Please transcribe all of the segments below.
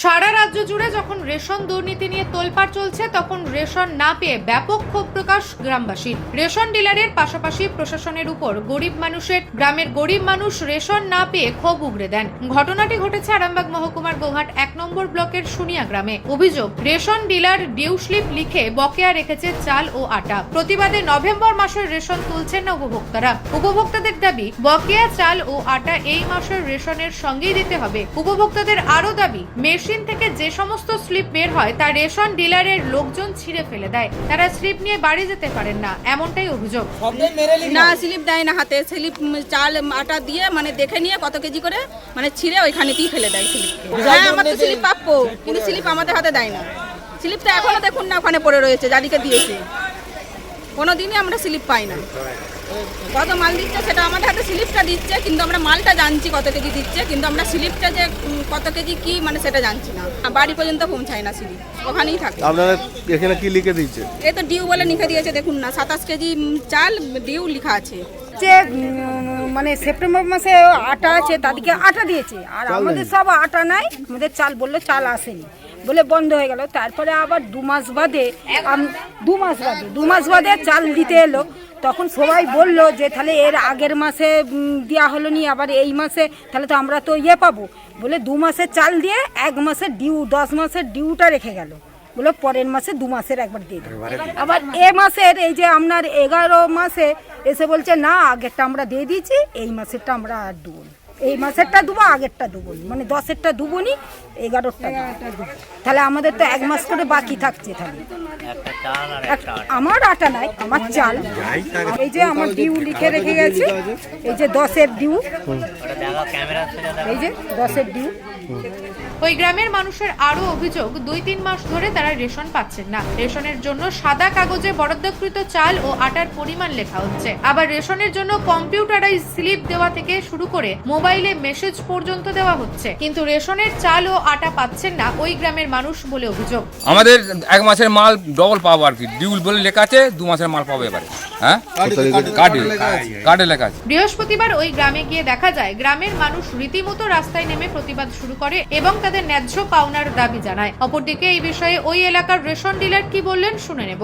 সারা রাজ্য জুড়ে যখন রেশন দুর্নীতি নিয়ে তোলপাড় চলছে, তখন রেশন না পেয়ে ব্যাপক ক্ষোভ প্রকাশ গ্রামবাসীর। রেশন ডিলারের পাশাপাশি প্রশাসনের উপর গরিব মানুষের, গ্রামের গরিব মানুষ রেশন না পেয়ে ক্ষোভ উগড়ে দেন। ঘটনাটি ঘটেছে আরামবাগ মহকুমার গোঘাট এক নম্বর ব্লকের সুনিয়া গ্রামে। অভিযোগ, রেশন ডিলার ডিউ স্লিপ লিখে বকেয়া রেখেছে চাল ও আটা। প্রতিবাদে নভেম্বর মাসের রেশন তুলছেন না উপভোক্তারা। উপভোক্তাদের দাবি, বকেয়া চাল ও আটা এই মাসের রেশনের সঙ্গেই দিতে হবে। উপভোক্তাদের আরও দাবি মেশিন থেকে যে সমস্ত স্লিপ বের হয় তা রেশন ডিলারের লোকজন ছিঁড়ে ফেলে দেয়। তারা স্লিপ নিয়ে বাড়ি যেতে পারেন না এমনটাই অভিযোগ। না স্লিপ দেয় না হাতে। স্লিপ চাল আটা দিয়ে মানে দেখে নিয়ে কত কেজি করে মানে ছিঁড়ে ওইখানেতেই ফেলে দেয় স্লিপ। হ্যাঁ আমার তো স্লিপ প্রাপ্য কিন্তু স্লিপ আমাদের হাতে দেয় না। স্লিপটা তো এখনও দেখুন না ওখানে পড়ে রয়েছে যাদিকে দিয়েছে। কোনো দিনই আমরা স্লিপ পাই না। কত মাল দিচ্ছে সেটা আমাদের হাতে স্লিপটা দিচ্ছে কিন্তু আমরা মালটা জানছি কত কেজি দিচ্ছে কিন্তু আমরা স্লিপটা যে কত কেজি কি মানে সেটা জানছি না। বাড়ি পর্যন্ত পৌঁছায় না স্লিপ ওখানেই থাকে। আপনারা এখানে কি লিখে দিচ্ছে এ তো ডিউ বলে লিখে দিয়েছে দেখুন না সাতাশ কেজি চাল ডিউ লেখা আছে। যে মানে সেপ্টেম্বর মাসে আটা আছে তাদেরকে আটা দিয়েছে। আর আমাদের সব আটা নাই আমাদের চাল বলল চাল আসেনি। বলে বন্ধ হয়ে গেল। তারপরে আবার দু মাস বাদে দু মাস বাদে দু মাস বাদে চাল দিতে এলো। তখন সবাই বলল যে তাহলে এর আগের মাসে দেওয়া হলো নি আবার এই মাসে তাহলে তো আমরা তো ইয়ে পাবো। বলে দু মাসের চাল দিয়ে এক মাসের ডিউ দশ মাসের ডিউটা রেখে গেল। বলে পরের মাসে দু মাসের একবার দিয়ে দেবো আবার এ মাসের এই যে আপনার এগারো মাসে এসে বলছে না আগেরটা আমরা দিয়ে দিয়েছি এই মাসেরটা আমরা আর দেবো না। এই মাসেরটা দেবো আগেরটা দেবো। মানে দশেরটা দেবো নি এগারোটা তাহলে আমাদের তো এক মাস করে বাকি থাকছে তাহলে। এক- আমার আটা নাই আমার চাল। এই যে আমার ডিউ লিখে রেখে গেছে এই যে দশের ডিউ। এই যে দশের ডিউ। ওই গ্রামের মানুষের আরও অভিযোগ দুই তিন মাস ধরে তারা রেশন পাচ্ছেন না। রেশনের জন্য সাদা কাগজে বরাদ্দকৃত চাল ও আটার পরিমাণ লেখা হচ্ছে। আবার রেশনের জন্য কম্পিউটারাইজ স্লিপ দেওয়া থেকে শুরু করে মোবাইলে মেসেজ পর্যন্ত দেওয়া হচ্ছে। কিন্তু রেশনের চাল ও আটা পাচ্ছেন না ওই গ্রামের মানুষ বলে অভিযোগ। আমাদের এক মাসের মাল ডবল পাবো আর কি। ডিউল বলে লেখা আছে দু মাসের মাল পাবো এবারে। হ্যাঁ? কার্ডে কার্ডে লেখা আছে। বৃহস্পতিবার ওই গ্রামে গিয়ে দেখা যায় গ্রামের মানুষ রীতিমতো রাস্তায় নেমে প্রতিবাদ শুরু করে এবং তাদের ন্যায্য পাওনার দাবি জানায়। অপরদিকে এই বিষয়ে ওই এলাকার রেশন ডিলার কি বললেন শুনে নেব।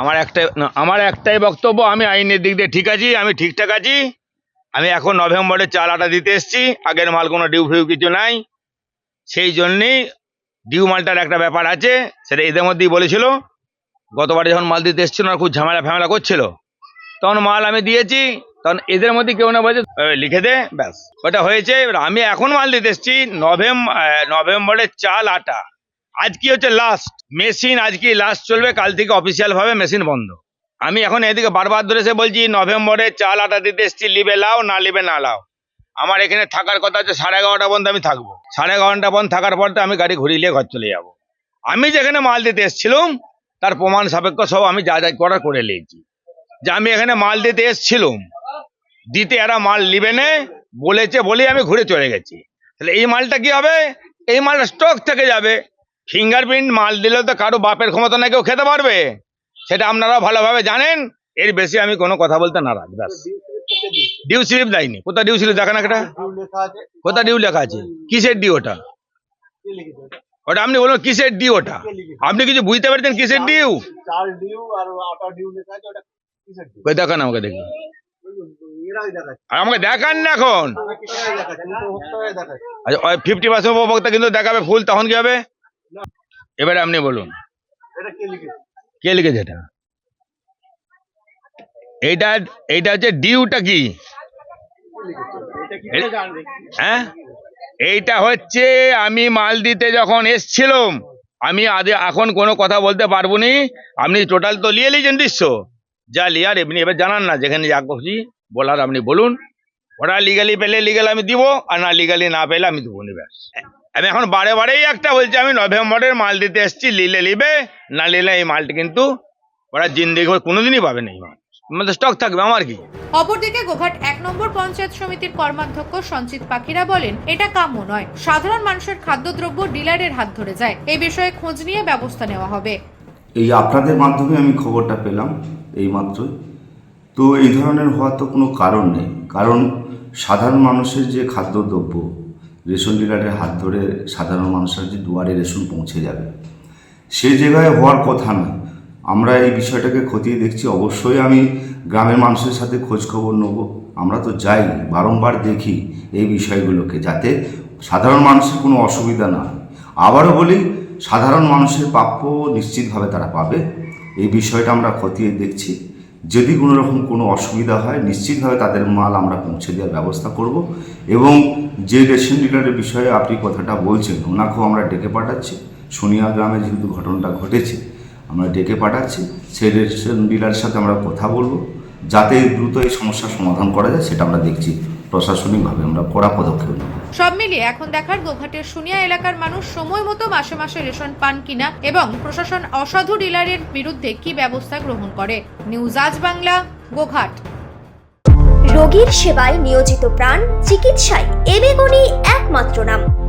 আমার একটাই আমার একটাই বক্তব্য, আমি আইনের দিক দিয়ে ঠিক আছি, আমি ঠিকঠাক আছি। আমি এখন নভেম্বরে চাল আটা দিতে এসেছি, আগের মাল কোনো ডিউ ফিউ কিছু নাই। সেই জন্যেই ডিউ মালটার একটা ব্যাপার আছে, সেটা এদের মধ্যেই বলেছিল। গতবারে যখন মাল দিতে এসেছিল খুব ঝামেলা ফ্যামেলা করছিল। তখন মাল আমি দিয়েছি তখন এদের মধ্যে কেউ না বলছে লিখে দে, ব্যাস। ওটা হয়েছে আমি এখন মাল দিতে এসেছি নভেম্বর নভেম্বরের চাল আটা। আজকে হচ্ছে লাস্ট মেশিন আজকে লাস্ট চলবে? কাল থেকে অফিসিয়াল ভাবে মেশিন বন্ধ। আমি এখন এদিকে বারবার ধরে এসে বলছি, নভেম্বরে চাল আটা দিতে এসছি, লিবে লাও, না লিবে না লাও। আমার এখানে থাকার কথা হচ্ছে, সাড়ে এগারোটা পর্যন্ত আমি থাকব। সাড়ে এগারোটা পর্যন্ত থাকার পর তো আমি গাড়ি ঘুরিয়ে ঘর চলে যাব। আমি যেখানে মাল দিতে এসেছিলাম, তার প্রমাণ সাপেক্ষ সব আমি যা যা করার করে নিয়েছি। যে আমি এখানে মাল দিতে এসেছিলাম দিতে এরা মাল নিবে না বলেছে বলেই আমি ঘুরে চলে গেছি। তাহলে এই মালটা কি হবে? এই মালটা স্টক থেকে যাবে। ফিঙ্গারপ্রিন্ট মাল দিলে তো কারও বাপের ক্ষমতা না কেউ খেতে পারবে। সেটা আপনারা ভালোভাবে জানেন। এর বেশি আমি কোনো কথা বলতে নারাজ ব্যাস। ডিউ স্লিপ দেয়নি। কোথা ডিউ স্লিপ দেখা না কেটা কোথা ডিউ লেখা আছে? কিসের ডিউ ওটা? ওটা আপনি বলুন কিসের ডিউ ওটা? আপনি কিছু বুঝতে পারছেন কিসের ডিউ ডিউ আর আটা ডিউ লেখা আছে ওটা কিসের ডিউ দেখান আমাকে দেখি। এরাই দেখাচ্ছে আর আমাকে দেখান না এখন। দেখাচ্ছে আচ্ছা ফিফটি পার্সেন্ট উপভোক্তা কিন্তু দেখাবে ফুল, তখন কি হবে? এবারে আপনি বলুন। কে লিখেছে এটা? এইটা এইটা হচ্ছে ডিউটা কি? হ্যাঁ? এইটা হচ্ছে আমি মাল দিতে যখন এসছিলাম, আমি আদে, এখন কোনো কথা বলতে পারব নি। আপনি টোটাল তো লিয়ে নিয়েছেন দৃশ্য। যা লিয়ার, এমনি এবার জানান না, যেখানে যা করছি বলার আপনি বলুন ওরা লিগালি পেলে লিগাল আমি দিব আর না লিগালি না পেলে আমি দেবো নি ব্যাস। আমি এখন বারে বারেই একটা বলছি আমি নভেম্বরের মাল দিতে এসেছি লিলে লিবে না লিলে এই মালটি কিন্তু ওরা জিন্দিগি কোনোদিনই পাবে না এই মাল। আমাদের স্টক থাকবে আমার কি? অপরদিকে গোঘাট এক নম্বর পঞ্চায়েত সমিতির কর্মাধ্যক্ষ সঞ্চিত পাখিরা বলেন এটা কাম্য নয়। সাধারণ মানুষের খাদ্যদ্রব্য ডিলারের হাত ধরে যায়। এই বিষয়ে খোঁজ নিয়ে ব্যবস্থা নেওয়া হবে। এই আপনাদের মাধ্যমে আমি খবরটা পেলাম এই মাত্রই। তো এই ধরনের হওয়ার তো কোনো কারণ নেই। কারণ সাধারণ মানুষের যে খাদ্যদ্রব্য, রেশন ডিলারের হাত ধরে সাধারণ মানুষের যে দুয়ারে রেশন পৌঁছে যাবে, সে জায়গায় হওয়ার কথা না। আমরা এই বিষয়টাকে খতিয়ে দেখছি। অবশ্যই আমি গ্রামের মানুষের সাথে খোঁজ খবর নেব। আমরা তো যাই, বারংবার দেখি এই বিষয়গুলোকে যাতে সাধারণ মানুষের কোনো অসুবিধা না আবারও বলি, সাধারণ মানুষের প্রাপ্য নিশ্চিতভাবে তারা পাবে। এই বিষয়টা আমরা খতিয়ে দেখছি। যদি কোনো রকম কোনো অসুবিধা হয়, নিশ্চিতভাবে তাদের মাল আমরা পৌঁছে দেওয়ার ব্যবস্থা করব। এবং যে রেশন ডিলারের বিষয়ে আপনি কথাটা বলছেন, ওনাকেও আমরা ডেকে পাঠাচ্ছি। সোনিয়া গ্রামে যেহেতু ঘটনাটা ঘটেছে, আমরা ডেকে পাঠাচ্ছি। সেই রেশন ডিলারের সাথে আমরা কথা বলব, যাতে দ্রুত এই সমস্যার সমাধান করা যায়, সেটা আমরা দেখছি। প্রশাসনিকভাবে আমরা কড়া পদক্ষেপ নেব। সব মিলিয়ে এখন দেখার গোঘাটের শুনিয়া এলাকার মানুষ সময় মতো মাসে মাসে রেশন পান কিনা এবং প্রশাসন অসাধু ডিলারের বিরুদ্ধে কি ব্যবস্থা গ্রহণ করে? নিউজ আজ বাংলা গোঘাট। রোগীর সেবায় নিয়োজিত প্রাণ চিকিৎসায় এবেগুনি একমাত্র নাম।